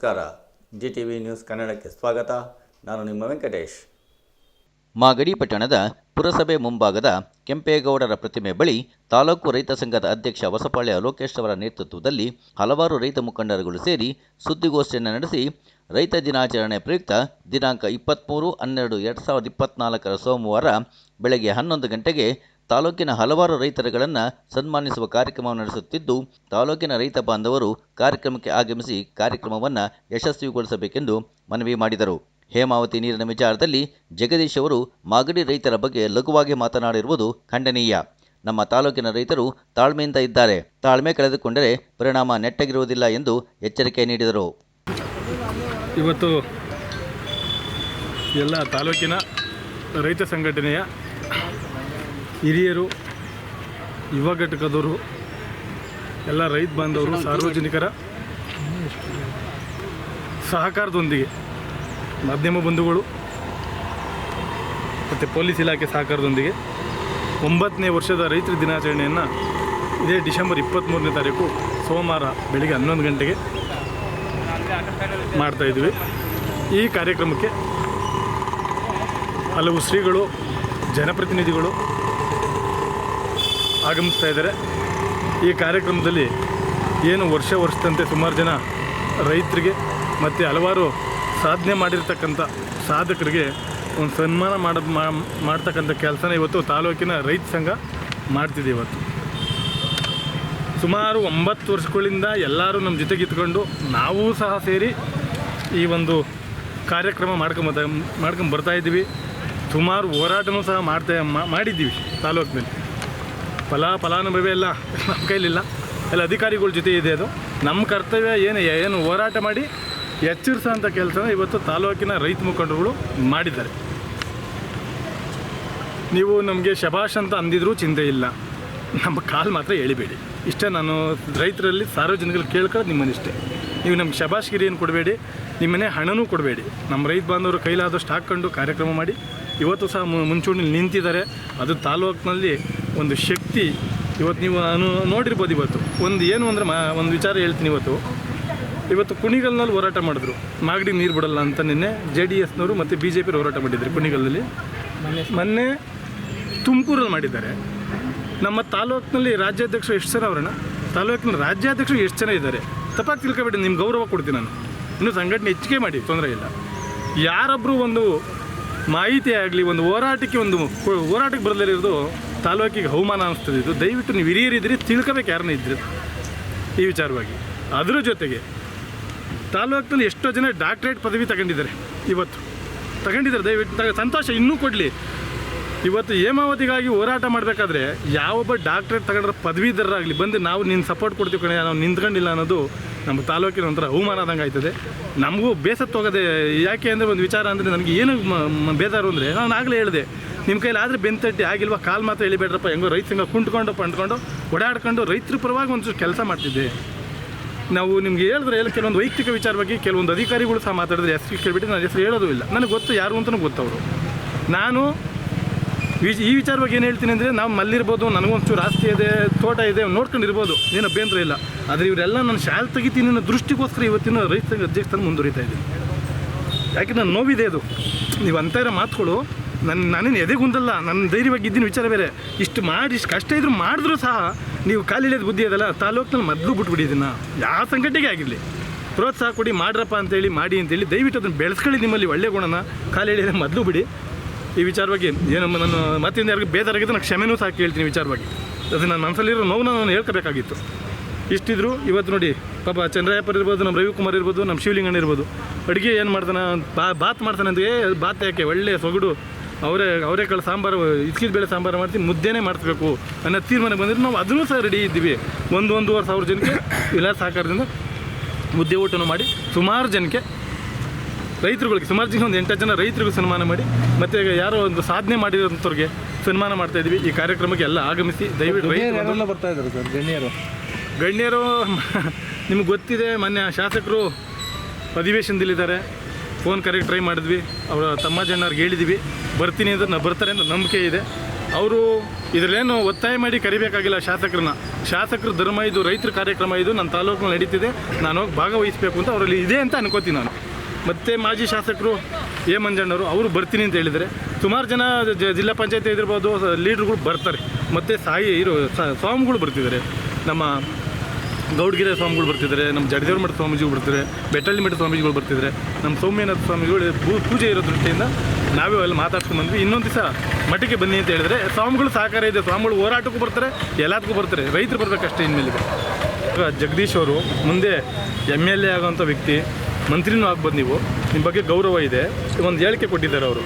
ನಮಸ್ಕಾರ. G T V news ಕನ್ನಡಕ್ಕೆ ಸ್ವಾಗತ. ನಾನು ನಿಮ್ಮ ವೆಂಕಟೇಶ್. ಮಾಗಡಿ ಪಟ್ಟಣದ ಪುರಸಭೆ ಮುಂಭಾಗದ ಕೆಂಪೇಗೌಡರ ಪ್ರತಿಮೆ ಬಳಿ ತಾಲೂಕು ರೈತ ಸಂಘದ ಅಧ್ಯಕ್ಷ ಹೊಸಪಾಳ್ಯ ಲೋಕೇಶ್ ಅವರ ನೇತೃತ್ವದಲ್ಲಿ ಹಲವಾರು ರೈತ ಮುಖಂಡರುಗಳು ಸೇರಿ ಸುದ್ದಿಗೋಷ್ಠಿಯನ್ನು ನಡೆಸಿ ರೈತ ದಿನಾಚರಣೆ ಪ್ರಯುಕ್ತ ದಿನಾಂಕ ಇಪ್ಪತ್ತ್ಮೂರು ಹನ್ನೆರಡು ಎರಡು ಸಾವಿರದ ಇಪ್ಪತ್ತ್ನಾಲ್ಕರ ಸೋಮವಾರ ಬೆಳಗ್ಗೆ ಹನ್ನೊಂದು ಗಂಟೆಗೆ ತಾಲೂಕಿನ ಹಲವಾರು ರೈತರುಗಳನ್ನು ಸನ್ಮಾನಿಸುವ ಕಾರ್ಯಕ್ರಮ ನಡೆಸುತ್ತಿದ್ದು, ತಾಲೂಕಿನ ರೈತ ಬಾಂಧವರು ಕಾರ್ಯಕ್ರಮಕ್ಕೆ ಆಗಮಿಸಿ ಕಾರ್ಯಕ್ರಮವನ್ನು ಯಶಸ್ವಿಗೊಳಿಸಬೇಕೆಂದು ಮನವಿ ಮಾಡಿದರು. ಹೇಮಾವತಿ ನೀರಿನ ವಿಚಾರದಲ್ಲಿ ಜಗದೀಶ್ ಅವರು ಮಾಗಡಿ ರೈತರ ಬಗ್ಗೆ ಲಘುವಾಗಿ ಮಾತನಾಡಿರುವುದು ಖಂಡನೀಯ. ನಮ್ಮ ತಾಲೂಕಿನ ರೈತರು ತಾಳ್ಮೆಯಿಂದ ಇದ್ದಾರೆ. ತಾಳ್ಮೆ ಕಳೆದುಕೊಂಡರೆ ಪರಿಣಾಮ ನೆಟ್ಟಗಿರುವುದಿಲ್ಲ ಎಂದು ಎಚ್ಚರಿಕೆ ನೀಡಿದರು. ಇವತ್ತು ಎಲ್ಲ ತಾಲೂಕಿನ ರೈತ ಸಂಘಟನೆಯ ಹಿರಿಯರು, ಯುವ ಘಟಕದವರು, ಎಲ್ಲ ರೈತ ಬಾಂಧವರು, ಸಾರ್ವಜನಿಕರ ಸಹಕಾರದೊಂದಿಗೆ ಮಾಧ್ಯಮ ಬಂಧುಗಳು ಮತ್ತು ಪೊಲೀಸ್ ಇಲಾಖೆ ಸಹಕಾರದೊಂದಿಗೆ ಒಂಬತ್ತನೇ ವರ್ಷದ ರೈತರ ದಿನಾಚರಣೆಯನ್ನು ಇದೇ ಡಿಸೆಂಬರ್ ಇಪ್ಪತ್ತ್ಮೂರನೇ ತಾರೀಕು ಸೋಮವಾರ ಬೆಳಿಗ್ಗೆ ಹನ್ನೊಂದು ಗಂಟೆಗೆ ಮಾಡ್ತಾಯಿದ್ವಿ ಈ ಕಾರ್ಯಕ್ರಮಕ್ಕೆ ಹಲವು ಶ್ರೀಗಳು, ಜನಪ್ರತಿನಿಧಿಗಳು ಆಗಮಿಸ್ತಾ ಇದ್ದಾರೆ. ಈ ಕಾರ್ಯಕ್ರಮದಲ್ಲಿ ಏನು ವರ್ಷ ವರ್ಷದಂತೆ ಸುಮಾರು ಜನ ರೈತರಿಗೆ ಮತ್ತು ಹಲವಾರು ಸಾಧನೆ ಮಾಡಿರ್ತಕ್ಕಂಥ ಸಾಧಕರಿಗೆ ಒಂದು ಸನ್ಮಾನ ಮಾಡ ಮಾಡ್ತಕ್ಕಂಥ ಕೆಲಸನ ಇವತ್ತು ತಾಲೂಕಿನ ರೈತ ಸಂಘ ಮಾಡ್ತಿದೆ ಇವತ್ತು. ಸುಮಾರು ಒಂಬತ್ತು ವರ್ಷಗಳಿಂದ ಎಲ್ಲರೂ ನಮ್ಮ ಜೊತೆಗೆ ಇದ್ಕೊಂಡು ನಾವೂ ಸಹ ಸೇರಿ ಈ ಒಂದು ಕಾರ್ಯಕ್ರಮ ಮಾಡ್ಕೊಂಬ ಮಾಡ್ಕೊಂಡು ಬರ್ತಾ ಇದ್ದೀವಿ. ಸುಮಾರು ಹೋರಾಟನೂ ಸಹ ಮಾಡ್ತಾ ಮಾಡಿದ್ದೀವಿ ತಾಲೂಕಿನಲ್ಲಿ. ಫಲ, ಫಲಾನುಭವಿ ಎಲ್ಲ ನಮ್ಮ ಕೈಲಿಲ್ಲ. ಎಲ್ಲ ಅಧಿಕಾರಿಗಳ ಜೊತೆ ಇದೆ ಅದು. ನಮ್ಮ ಕರ್ತವ್ಯ ಏನು ಏನು ಹೋರಾಟ ಮಾಡಿ ಎಚ್ಚರಿಸೋಂಥ ಕೆಲಸ ಇವತ್ತು ತಾಲೂಕಿನ ರೈತ ಮುಖಂಡರುಗಳು ಮಾಡಿದ್ದಾರೆ. ನೀವು ನಮಗೆ ಶಬಾಷ್ ಅಂತ ಅಂದಿದ್ರೂ ಚಿಂತೆ ಇಲ್ಲ. ನಮ್ಮ ಕಾಲು ಮಾತ್ರ ಎಳಿಬೇಡಿ. ಇಷ್ಟೇ ನಾನು ರೈತರಲ್ಲಿ ಸಾರ್ವಜನಿಕರು ಕೇಳ್ಕೊಳ್ಳೋದು ನಿಮ್ಮನ್ನಿಷ್ಟೇ ನೀವು ನಮ್ಗೆ ಶಬಾಷ್ಗಿರಿಯನ್ನು ಕೊಡಬೇಡಿ ನಿಮ್ಮನೆ ಹಣನೂ ಕೊಡಬೇಡಿ. ನಮ್ಮ ರೈತ ಬಾಂಧವರು ಕೈಲಾದಷ್ಟು ಹಾಕ್ಕೊಂಡು ಕಾರ್ಯಕ್ರಮ ಮಾಡಿ, ಇವತ್ತು ಸಹ ಮು- ಮುಂಚೂಣಿಲಿ ನಿಂತಿದ್ದಾರೆ. ಅದು ತಾಲೂಕಿನಲ್ಲಿ ಒಂದು ಶಕ್ತಿ ಇವತ್ತು ನೀವು ನಾನು ನೋಡಿರ್ಬೋದು ಇವತ್ತು. ಒಂದು ಏನು ಅಂದರೆ ಮಾ ಒಂದು ವಿಚಾರ ಹೇಳ್ತೀನಿ ಇವತ್ತು. ಇವತ್ತು ಕುಣಿಗಲ್ನಲ್ಲಿ ಹೋರಾಟ ಮಾಡಿದ್ರು. ಮಾಗಡಿ ನೀರು ಬಿಡಲ್ಲ ಅಂತ ನಿನ್ನೆ ಜೆ ಡಿ ಎಸ್ನವರು ಮತ್ತು ಬಿ ಜೆ ಪಿ ಹೋರಾಟ ಮಾಡಿದ್ರು ಕುಣಿಗಲ್ನಲ್ಲಿ. ಮೊನ್ನೆ ತುಮಕೂರಲ್ಲಿ ಮಾಡಿದ್ದಾರೆ. ನಮ್ಮ ತಾಲೂಕಿನಲ್ಲಿ ರಾಜ್ಯಾಧ್ಯಕ್ಷರು ಎಷ್ಟು ಜನ ಅವರಣ್ಣ ತಾಲೂಕಿನ ರಾಜ್ಯಾಧ್ಯಕ್ಷರು ಎಷ್ಟು ಜನ ಇದ್ದಾರೆ? ತಪ್ಪಾಗಿ ತಿಳ್ಕೊಬೇಡಿ ನಿಮ್ಮ ಗೌರವ ಕೊಡ್ತೀನಿ ನಾನು. ಇನ್ನೂ ಸಂಘಟನೆ ಹೆಚ್ಚಿಗೆ ಮಾಡಿ, ತೊಂದರೆ ಇಲ್ಲ. ಯಾರೊಬ್ಬರು ಒಂದು ಮಾಹಿತಿ ಆಗಲಿ, ಒಂದು ಹೋರಾಟಕ್ಕೆ ಒಂದು ಹೋರಾಟಕ್ಕೆ ಬರಲಿರೋದು ತಾಲೂಕಿಗೆ ಅವಮಾನ ಅನಿಸ್ತದೆ ಇದು. ದಯವಿಟ್ಟು ನೀವು ಹಿರಿಯರಿದ್ರಿ ತಿಳ್ಕೊಬೇಕು ಯಾರನ್ನ ಇದ್ರಿ. ಈ ವಿಚಾರವಾಗಿ. ಅದರ ಜೊತೆಗೆ ತಾಲೂಕಿನಲ್ಲಿ ಎಷ್ಟೋ ಜನ ಡಾಕ್ಟ್ರೇಟ್ ಪದವಿ ತಗೊಂಡಿದ್ದಾರೆ ಇವತ್ತು. ತಗೊಂಡಿದ್ದಾರೆ, ದಯವಿಟ್ಟು ಸಂತೋಷ ಇನ್ನೂ ಕೊಡಲಿ. ಇವತ್ತು ಹೇಮಾವತಿಗಾಗಿ ಹೋರಾಟ ಮಾಡಬೇಕಾದ್ರೆ ಯಾವೊಬ್ಬ ಡಾಕ್ಟ್ರೇಟ್ ತಗೊಂಡ್ರೆ ಪದವೀಧರರಾಗಲಿ, ಬಂದು ನಾವು ನಿನ್ನ ಸಪೋರ್ಟ್ ಕೊಡ್ತೀವಿ ಕಣೆ, ನಾವು ನಿಂತ್ಕೊಂಡಿಲ್ಲ ಅನ್ನೋದು ನಮ್ಮ ತಾಲೂಕಿನ ಒಂಥರ ಅವಮಾನ ಆದಂಗೆ ಆಯ್ತದೆ. ನಮಗೂ ಬೇಸತ್ತು ಹೋಗೋದೆ, ಯಾಕೆ ಅಂದರೆ ಒಂದು ವಿಚಾರ ಅಂದರೆ ನನಗೆ ಏನು ಬೇಜಾರು ಅಂದರೆ ನಾನು ಆಗಲೇ ಹೇಳಿದೆ. ನಿಮ್ಮ ಕೈಲಿ ಆದರೆ ಬೆಂತಟ್ಟಿ ಆಗಿಲ್ವಾ? ಕಾಲು ಮಾತ್ರ ಎಳಿಬೇಡ್ರಪ್ಪ. ಹೆಂಗೋ ರೈತ ಸಂಘ ಕುಂಟ್ಕೊಂಡು ಪಂಟ್ಕೊಂಡು ಓಡಾಡ್ಕೊಂಡು ರೈತರ ಪರವಾಗಿ ಒಂದು ಕೆಲಸ ಮಾಡ್ತಿದ್ದೆ. ನಾವು ನಿಮ್ಗೆ ಹೇಳಿದ್ರೆ ಹೇಳಿ, ಕೆಲವೊಂದು ವೈಯಕ್ತಿಕ ವಿಚಾರ ಬಗ್ಗೆ ಕೆಲವೊಂದು ಅಧಿಕಾರಿಗಳು ಸಹ ಮಾತಾಡಿದ್ರೆ ಹೆಸರು ಕೇಳಿಬಿಟ್ಟು ನಾನು ಹೆಸರು ಹೇಳೋದು ಇಲ್ಲ. ನನಗೆ ಗೊತ್ತು ಯಾರು ಅಂತಲೂ ಗೊತ್ತವರು ನಾನು ಈ ಬಗ್ಗೆ ಏನು ಹೇಳ್ತೀನಿ ಅಂದರೆ, ನಾವು ಮಲ್ಲಿರ್ಬೋದು, ನನಗೊಂಚೂರು ಆಸ್ತಿ ಇದೆ, ತೋಟ ಇದೆ, ನೋಡ್ಕೊಂಡಿರ್ಬೋದು. ಏನು ಅಭ್ಯಂತರ ಇಲ್ಲ. ಆದರೆ ಇವರೆಲ್ಲ ನಾನು ಶಾಲೆ ತೆಗಿತೀನಿ ಅನ್ನೋ ದೃಷ್ಟಿಗೋಸ್ಕರ ಇವತ್ತಿನ ರೈತ ಅಧ್ಯಕ್ಷ ಮುಂದುವರಿತಾ ಇದ್ದೀನಿ. ಯಾಕೆ? ನನ್ನ ನೋವಿದೆ ಅದು. ನೀವು ಅಂತ ಇರೋ ಮಾತುಗಳು ನನ್ನ ನಾನೇನು ಎದೆಗುಂದಲ್ಲ ನನ್ನ ಧೈರ್ಯವಾಗಿ ಇದ್ದಿನ, ವಿಚಾರ ಬೇರೆ. ಇಷ್ಟು ಮಾಡಿ ಇಷ್ಟು ಕಷ್ಟ ಇದ್ರು ಮಾಡಿದ್ರು ಸಹ ನೀವು ಕಾಲಿಳಿಯೋದು ಬುದ್ಧಿ ಅದಲ್ಲ, ತಾಲೂಕಿನಲ್ಲಿ ಮೊದಲು ಬಿಟ್ಬಿಟ್ಟಿದ್ದೀನ ಯಾವ ಸಂಘಟನೆಗೆ ಆಗಿರಲಿ. ಪ್ರೋತ್ಸಾಹ ಕೊಡಿ, ಮಾಡ್ರಪ್ಪ ಅಂತೇಳಿ, ಮಾಡಿ ಅಂತೇಳಿ, ದಯವಿಟ್ಟು ಅದನ್ನು ಬೆಳೆಸ್ಕೊಳ್ಳಿ ನಿಮ್ಮಲ್ಲಿ ಒಳ್ಳೆ ಗುಣನ. ಕಾಲಿಳಿಯೋದೇ ಮೊದಲು ಬಿಡಿ. ಈ ವಿಚಾರವಾಗಿ ಏನಮ್ಮ ನಾನು ಮತ್ತಿಂದ ಯಾರಿಗೂ ಬೇಜಾರಾಗಿದ್ದು ನಾನು ಕ್ಷಮೆನೂ ಸಹ ಕೇಳ್ತೀನಿ ವಿಚಾರವಾಗಿ ಅದು ನನ್ನ ಮನಸ್ಸಲ್ಲಿರೋ ನೋವು ನಾನು ಹೇಳ್ಕೋಬೇಕಾಗಿತ್ತು. ಇಷ್ಟಿದ್ರು ಇವತ್ತು ನೋಡಿ, ಪಾಪ ಚಂದ್ರಯ್ಯಪ್ಪರ್ ಇರ್ಬೋದು, ನಮ್ಮ ರವಿಕುಮಾರ್ ಇರ್ಬೋದು, ನಮ್ಮ ಶಿವಲಿಂಗಣ್ಣ ಇರ್ಬೋದು. ಅಡುಗೆ ಏನು ಮಾಡ್ತಾನೆ? ಬಾತ್ ಮಾಡ್ತಾನೆ ಅಂತ ಏ, ಬಾತ್ ಯಾಕೆ? ಒಳ್ಳೆ ಸೊಗಡು. ಅವರೇ ಅವರೇಕಾಳು ಸಾಂಬಾರು ಇಸ್ಕಿದ ಬೇಳೆ ಸಾಂಬಾರು ಮಾಡ್ತೀವಿ ಮುದ್ದೆನೇ ಮಾಡಿಸ್ಬೇಕು ಅನ್ನೋ ತೀರ್ಮಾನ ಬಂದರೆ ನಾವು ಅದನ್ನೂ ಸಹ ರೆಡಿ ಇದ್ದೀವಿ. ಒಂದು ಒಂದೂವರೆ ಸಾವಿರ ಜನಕ್ಕೆ ಇಲ್ಲ ಸಹಕಾರದಿಂದ ಮುದ್ದೆ ಊಟನೂ ಮಾಡಿ ಸುಮಾರು ಜನಕ್ಕೆ ರೈತರುಗಳಿಗೆ ಸುಮಾರು ಜನ ಒಂದು ಎಂಟು ಜನ ರೈತರಿಗೂ ಸನ್ಮಾನ ಮಾಡಿ ಮತ್ತು ಯಾರೋ ಒಂದು ಸಾಧನೆ ಮಾಡಿರೋಂಥವ್ರಿಗೆ ಸನ್ಮಾನ ಮಾಡ್ತಾ ಇದ್ದೀವಿ. ಈ ಕಾರ್ಯಕ್ರಮಕ್ಕೆ ಎಲ್ಲ ಆಗಮಿಸಿ ದಯವಿಟ್ಟು ರೈತರು ಬರ್ತಾ ಇದ್ದಾರೆ ಸರ್? ಗಣ್ಯರು. ಗಣ್ಯರು ನಿಮ್ಗೆ ಗೊತ್ತಿದೆ ಮೊನ್ನೆ ಶಾಸಕರು ಅಧಿವೇಶನದಲ್ಲಿದ್ದಾರೆ. ಫೋನ್ ಕರೆಗೆ ಟ್ರೈ ಮಾಡಿದ್ವಿ. ಅವರ ತಮ್ಮ ಜನರಿಗೆ ಹೇಳಿದ್ವಿ. ಬರ್ತೀನಿ ಅಂತ ಬರ್ತಾರೆ ಅಂತ ನಂಬಿಕೆ ಇದೆ. ಅವರು ಇದರಲ್ಲೇನು ಒತ್ತಾಯ ಮಾಡಿ ಕರಿಬೇಕಾಗಿಲ್ಲ ಶಾಸಕರನ್ನ. ಶಾಸಕರ ಧರ್ಮ ಇದು ರೈತರ ಕಾರ್ಯಕ್ರಮ ಇದು ನನ್ನ ತಾಲೂಕಿನಲ್ಲಿ ನಡೀತಿದೆ. ನಾನು ಹೋಗಿ ಭಾಗವಹಿಸಬೇಕು ಅಂತ ಅವರಲ್ಲಿ ಇದೆ ಅಂತ ಅನ್ಕೋತೀನಿ ನಾನು. ಮತ್ತು ಮಾಜಿ ಶಾಸಕರು ಎ ಮಂಜಣ್ಣವರು, ಅವರು ಬರ್ತೀನಿ ಅಂತ ಹೇಳಿದರೆ ಸುಮಾರು ಜನ ಜಿಲ್ಲಾ ಪಂಚಾಯತ್ ಇದಿರ್ಬೋದು ಲೀಡ್ರುಗಳು ಬರ್ತಾರೆ. ಮತ್ತು ಸಾಯಿ ಇರೋ ಸ್ವಾಮಿಗಳು ಬರ್ತಿದ್ದಾರೆ. ನಮ್ಮ ಗೌಡ್ಗಿರೆ ಸ್ವಾಮಿಗಳು ಬರ್ತಿದ್ದಾರೆ, ನಮ್ಮ ಜಡದೇವ್ರ ಮಠ ಸ್ವಾಮೀಜಿಗಳು ಬರ್ತಿದ್ದಾರೆ, ಬೆಟ್ಟಳ್ಳಿ ಮಠ ಸ್ವಾಮೀಜಿಗಳು ಬರ್ತಿದ್ದಾರೆ, ನಮ್ಮ ಸೌಮ್ಯನಾಥ ಸ್ವಾಮಿಗಳು ಪೂಜೆ ಇರೋ ದೃಷ್ಟಿಯಿಂದ ನಾವೇ ಅಲ್ಲಿ ಮಾತಾಡ್ಸ್ಕೊಂಡು ಬಂದ್ವಿ. ಇನ್ನೊಂದು ದಿವಸ ಮಠಕ್ಕೆ ಬನ್ನಿ ಅಂತ ಹೇಳಿದ್ರೆ ಸ್ವಾಮಿಗಳು ಸಹಕಾರ ಇದೆ. ಸ್ವಾಮಿಗಳು ಹೋರಾಟಕ್ಕೂ ಬರ್ತಾರೆ, ಎಲ್ಲದಕ್ಕೂ ಬರ್ತಾರೆ. ರೈತರು ಬರಬೇಕಷ್ಟೇ ಇನ್ಮೇಲೆ ಜಗದೀಶ್ ಅವರು ಮುಂದೆ ಎಂ ಎಲ್ ಎ ಆಗೋಂಥ ವ್ಯಕ್ತಿ ಮಂತ್ರಿನೂ ಆಗ್ಬೋದು ನೀವು. ನಿಮ್ಮ ಬಗ್ಗೆ ಗೌರವ ಇದೆ. ಒಂದು ಹೇಳಿಕೆ ಕೊಟ್ಟಿದ್ದಾರೆ ಅವರು.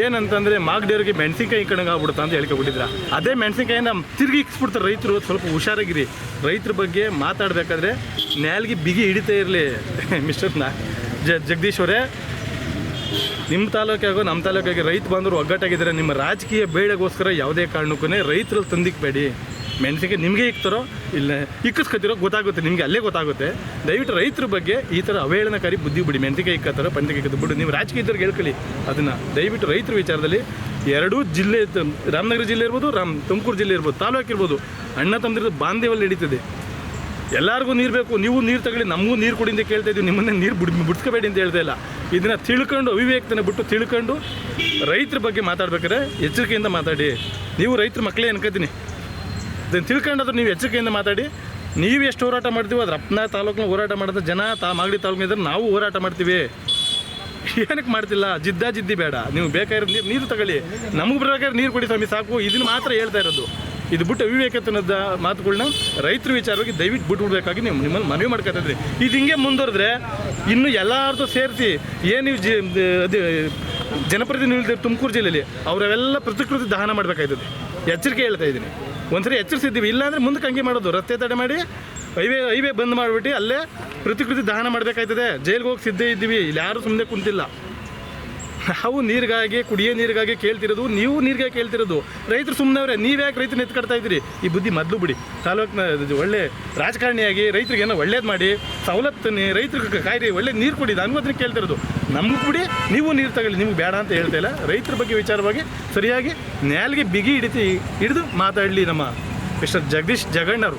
ಏನಂತಂದರೆ ಮಾಗಡಿಯವ್ರಿಗೆ ಮೆಣಸಿನ್ಕಾಯಿ ಕಣಂಗೆ ಆಗ್ಬಿಡುತ್ತಾ ಅಂತ ಹೇಳಿಕೆ ಕೊಟ್ಟಿದ್ರ? ಅದೇ ಮೆಣಸಿನ್ಕಾಯಿನ ತಿರುಗಿ ಇಕ್ಸ್ಬಿಡ್ತಾರೆ ರೈತರು. ಸ್ವಲ್ಪ ಹುಷಾರಾಗಿರಿ. ರೈತರ ಬಗ್ಗೆ ಮಾತಾಡಬೇಕಾದ್ರೆ ನ್ಯಾಲ್ಗೆ ಬಿಗಿ ಹಿಡಿತಾ ಇರಲಿ, ಮಿಸ್ಟರ್ ನಾ ಜ ಜಗದೀಶ್ ಅವರೇ. ನಿಮ್ಮ ತಾಲೂಕಾಗೋ ನಮ್ಮ ತಾಲೂಕಾಗಿ ರೈತ ಬಂದರು ಒಗ್ಗಟ್ಟಾಗಿದ್ದಾರೆ. ನಿಮ್ಮ ರಾಜಕೀಯ ಬೇಳೆಗೋಸ್ಕರ ಯಾವುದೇ ಕಾರಣಕ್ಕೂ ರೈತರಲ್ಲಿ ತಂದಿಕ್ಬೇಡಿ. ಮೆಣಸಿನ್ಕಾಯಿ ನಿಮಗೆ ಇಕ್ತಾರೋ ಇಲ್ಲ ಇಕ್ಕಿಸ್ಕೊತಿರೋ ಗೊತ್ತಾಗುತ್ತೆ, ನಿಮಗೆ ಅಲ್ಲೇ ಗೊತ್ತಾಗುತ್ತೆ. ದಯವಿಟ್ಟು ರೈತರ ಬಗ್ಗೆ ಈ ಥರ ಅವಹೇಳನಕಾರಿ ಬುದ್ಧಿ ಬಿಡಿ. ಮೆಣಸಿಗೆ ಇಕ್ಕತ್ತಾರೋ ಪಂಡಿಗೆ ಇಕ್ಕದ್ದು ಬಿಡು. ನೀವು ರಾಜಕೀಯದವ್ರಿಗೆ ಹೇಳ್ಕೊಳ್ಳಿ ಅದನ್ನು. ದಯವಿಟ್ಟು ರೈತರ ವಿಚಾರದಲ್ಲಿ ಎರಡೂ ಜಿಲ್ಲೆ ರಾಮನಗರ ಜಿಲ್ಲೆ ಇರ್ಬೋದು, ರಾಮ್ ತುಮಕೂರು ಜಿಲ್ಲೆ ಇರ್ಬೋದು, ತಾಲೂಕು ಇರ್ಬೋದು, ಅಣ್ಣ ತಮ್ಮದಿರೋದು ಬಾಂಧವ್ಯಲ್ಲಿ ನಡೀತದೆ. ಎಲ್ಲರಿಗೂ ನೀರು ಬೇಕು, ನೀವು ನೀರು ತಗೊಳ್ಳಿ, ನಮಗೂ ನೀರು ಕೊಡಿ ಅಂತ ಕೇಳ್ತಾ ಇದ್ದೀವಿ. ನಿಮ್ಮನ್ನೇ ನೀರು ಬಿಡ್ ಬಿಡ್ಸ್ಕೋಬೇಡಿ ಅಂತ ಹೇಳ್ತಾ ಇಲ್ಲ. ಇದನ್ನು ತಿಳ್ಕೊಂಡು, ಅವಿವೇಕತನ ಬಿಟ್ಟು ತಿಳ್ಕೊಂಡು ರೈತರ ಬಗ್ಗೆ ಮಾತಾಡ್ಬೇಕಾದ್ರೆ ಎಚ್ಚರಿಕೆಯಿಂದ ಮಾತಾಡಿ. ನೀವು ರೈತರ ಮಕ್ಕಳೇ ಅನ್ಕೋತೀನಿ. ಇದನ್ನು ತಿಳ್ಕೊಂಡಾದ್ರೂ ನೀವು ಎಚ್ಚರಿಕೆಯಿಂದ ಮಾತಾಡಿ. ನೀವು ಎಷ್ಟು ಹೋರಾಟ ಮಾಡ್ತೀವೋ ಅದು ಅಪ್ನ ತಾಲೂಕಿನ ಹೋರಾಟ ಮಾಡಿದ್ರೆ, ಜನ ತಾ ಮಾಗಡಿ ತಾಲೂಕಿನ ನಾವು ಹೋರಾಟ ಮಾಡ್ತೀವಿ. ಏನಕ್ಕೆ ಮಾಡ್ತಿಲ್ಲ? ಜಿದ್ದ ಜಿದ್ದಿ ಬೇಡ. ನೀವು ಬೇಕಾಗಿರೋ ನೀರು ನೀರು ತಗೊಳ್ಳಿ. ನಮಗೆ ಬೇಕಾದ್ರೆ ನೀರು ಕೊಡಿ ಸ್ವಾಮಿ, ಸಾಕು. ಇದನ್ನು ಮಾತ್ರ ಹೇಳ್ತಾ ಇರೋದು. ಇದು ಬಿಟ್ಟು ಅವಿವೇಕತನದ ಮಾತುಗಳನ್ನ ರೈತರ ವಿಚಾರವಾಗಿ ದಯವಿಟ್ಟು ಬಿಟ್ಬಿಡ್ಬೇಕಾಗಿ ನೀವು ನಿಮ್ಮಲ್ಲಿ ಮನವಿ ಮಾಡ್ಕೊತಿದ್ರಿ ಇದು ಹಿಂಗೆ ಮುಂದುವರೆದ್ರೆ ಇನ್ನು ಎಲ್ಲಾರ್ದು ಸೇರಿಸಿ, ಏನು ನೀವು ಜಿ ಅದು ಜನಪ್ರತಿನಿಧಿಗಳು ತುಮಕೂರು ಜಿಲ್ಲೆಯಲ್ಲಿ ಅವರೆಲ್ಲ ಪ್ರತಿಕೃತಿ ದಹನ ಮಾಡಬೇಕಾಯ್ತದೆ. ಎಚ್ಚರಿಕೆ ಹೇಳ್ತಾ ಇದ್ದೀನಿ. ಒಂದ್ಸರಿ ಎಚ್ಚರಿಸಿದ್ದೀವಿ. ಇಲ್ಲಾಂದ್ರೆ ಮುಂದಕ್ಕೆ ಹಂಗೆ ಮಾಡೋದು. ರಸ್ತೆ ತಡೆ ಮಾಡಿ, ಹೈವೇ ಹೈವೇ ಬಂದ್ ಮಾಡಿಬಿಟ್ಟು ಅಲ್ಲೇ ಪ್ರತಿಕೃತಿ ದಹನ ಮಾಡಬೇಕಾಯ್ತದೆ. ಜೈಲಿಗೆ ಹೋಗಿ ಸಿದ್ಧ ಇದ್ದೀವಿ. ಇಲ್ಲಿ ಯಾರು ಸುಮ್ಮನೆ ಕುಂತಿಲ್ಲ. ನಾವು ನೀರಿಗಾಗಿ, ಕುಡಿಯೋ ನೀರಿಗಾಗಿ ಕೇಳ್ತಿರೋದು. ನೀವು ನೀರಿಗಾಗಿ ಕೇಳ್ತಿರೋದು. ರೈತರು ಸುಮ್ಮನೆ ಅವರೇ ನೀವು ಯಾಕೆ ರೈತರನ್ನ ಎತ್ಕೊಡ್ತಾ ಇದ್ದೀರಿ? ಈ ಬುದ್ಧಿ ಮೊದಲು ಬಿಡಿ. ತಾಲೂಕಿನ ಒಳ್ಳೆ ರಾಜಕಾರಣಿಯಾಗಿ ರೈತರಿಗೆ ಏನೋ ಒಳ್ಳೇದು ಮಾಡಿ ಸವಲತ್ತು ರೈತರಿಗೆ ಕಾಯ್ರಿ. ಒಳ್ಳೆ ನೀರು ಕೊಡಿ. ಅನ್ನೋದನ್ನ ಕೇಳ್ತಿರೋದು. ನಮಗೂ ಬಿಡಿ, ನೀವು ನೀರು ತಗೊಳ್ಳಿ, ನಿಮ್ಗೆ ಬೇಡ ಅಂತ ಹೇಳ್ತಾ ಇಲ್ಲ. ರೈತರ ಬಗ್ಗೆ ವಿಚಾರವಾಗಿ ಸರಿಯಾಗಿ ನ್ಯಾಲ್ಗೆ ಬಿಗಿ ಹಿಡಿತಿ ಹಿಡಿದು ಮಾತಾಡಲಿ ನಮ್ಮ ಮಿಸ್ಟರ್ ಜಗದೀಶ್ ಜಗಣ್ಣವರು.